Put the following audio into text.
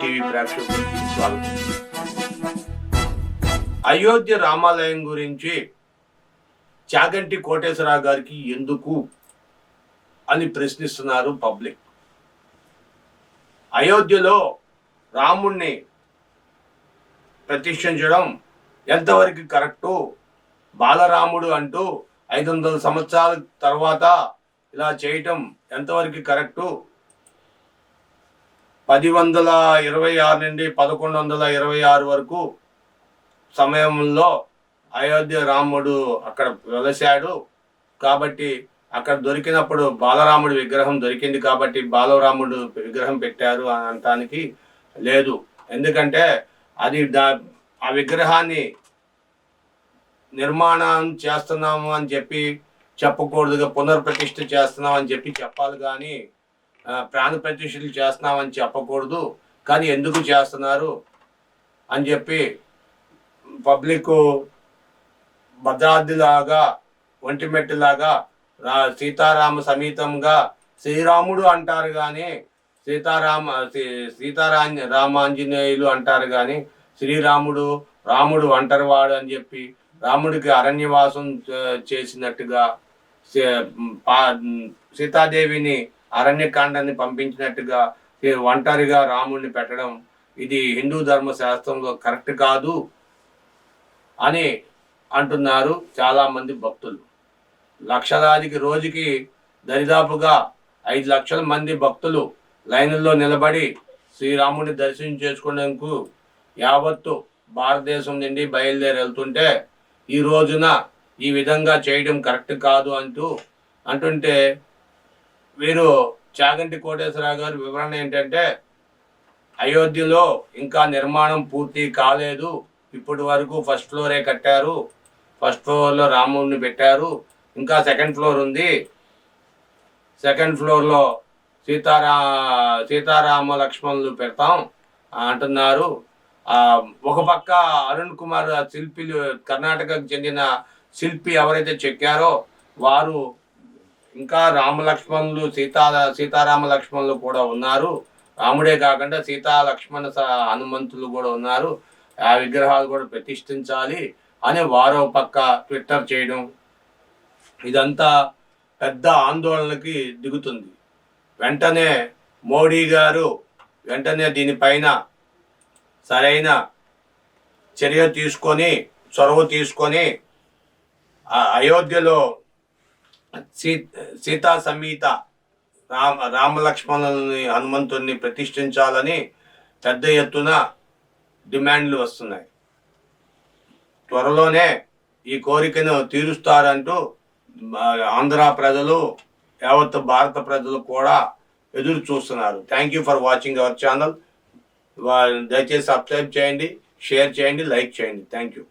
TV ప్రేక్షకులకి స్వాగతం. అయోధ్య రామాలయం గురించి చాగంటి కోటేశ్వరరావు గారికి ఎందుకు అని ప్రశ్నిస్తున్నారు పబ్లిక్. అయోధ్యలో రాముణ్ణి ప్రతిష్ఠించడం ఎంతవరకు కరెక్టు బాలరాముడు అంటూ ఐదు వందల సంవత్సరాల తర్వాత ఇలా చేయటం ఎంతవరకు కరెక్టు? పది వందల ఇరవై ఆరు నుండి పదకొండు వందల ఇరవై ఆరు వరకు సమయంలో అయోధ్య రాముడు అక్కడ వెలసాడు కాబట్టి అక్కడ దొరికినప్పుడు బాలరాముడి విగ్రహం దొరికింది కాబట్టి బాలరాముడు విగ్రహం పెట్టారు అని అనటానికి లేదు. ఎందుకంటే అది దా ఆ విగ్రహాన్ని నిర్మాణం చేస్తున్నాము అని చెప్పి చెప్పకూడదుగా పునర్ప్రతిష్ఠ చేస్తున్నాం అని చెప్పి చెప్పాలి కానీ ప్రాణ ప్రతిష్ఠలు చేస్తున్నామని చెప్పకూడదు. కానీ ఎందుకు చేస్తున్నారు అని చెప్పి పబ్లిక్ భద్రాద్రిలాగా ఒంటిమెట్టులాగా రా సీతారామ సమేతంగా శ్రీరాముడు అంటారు కానీ సీతారామ సీ- సీతారా రామాంజనేయులు అంటారు కానీ శ్రీరాముడు రాముడు ఒంటరివాడు అని చెప్పి రాముడికి అరణ్యవాసం చేసినట్టుగా సీతాదేవిని అరణ్యకాండాన్ని పంపించినట్టుగా ఒంటరిగా రాముడిని పెట్టడం ఇది హిందూ ధర్మ శాస్త్రంలో కరెక్ట్ కాదు అని అంటున్నారు చాలామంది భక్తులు. లక్షలాదికి రోజుకి దరిదాపుగా ఐదు లక్షల మంది భక్తులు లైన్లో నిలబడి శ్రీరాముడిని దర్శనం చేసుకునేందుకు యావత్తు భారతదేశం నుండి బయలుదేరి వెళ్తుంటే ఈ రోజున ఈ విధంగా చేయడం కరెక్ట్ కాదు అంటూ అంటుంటే వీరు చాగంటి కోటేశ్వరరావు గారి వివరణ ఏంటంటే అయోధ్యలో ఇంకా నిర్మాణం పూర్తి కాలేదు. ఇప్పటి వరకు ఫస్ట్ ఫ్లోరే కట్టారు. ఫస్ట్ ఫ్లోర్లో రాముడిని పెట్టారు. ఇంకా సెకండ్ ఫ్లోర్ ఉంది. సెకండ్ ఫ్లోర్లో సీతారా సీతారామ లక్ష్మణులు పెడతాం అంటున్నారు. ఒక పక్క అరుణ్ కుమార్ శిల్పిలు కర్ణాటకకు చెందిన శిల్పి ఎవరైతే చెక్కారో వారు ఇంకా రామలక్ష్మణులు సీతా సీతారామ లక్ష్మణులు కూడా ఉన్నారు. రాముడే కాకుండా సీతా లక్ష్మణ హనుమంతులు కూడా ఉన్నారు. ఆ విగ్రహాలు కూడా ప్రతిష్ఠించాలి అని వారో పక్క ట్విట్టర్ చేయడం ఇదంతా పెద్ద ఆందోళనకి దిగుతుంది. వెంటనే మోడీ గారు వెంటనే దీనిపైన సరైన చర్య తీసుకొని చొరవ తీసుకొని అయోధ్యలో సీ సీతా సమేత రామ రామలక్ష్మణుని హనుమంతుడిని ప్రతిష్ఠించాలని పెద్ద ఎత్తున డిమాండ్లు వస్తున్నాయి. త్వరలోనే ఈ కోరికను తీరుస్తారంటూ ఆంధ్ర ప్రజలు యావత్ భారత ప్రజలు కూడా ఎదురు చూస్తున్నారు. Thank you for watching our channel దయచేసి సబ్స్క్రైబ్ చేయండి షేర్ చేయండి లైక్ చేయండి. Thank you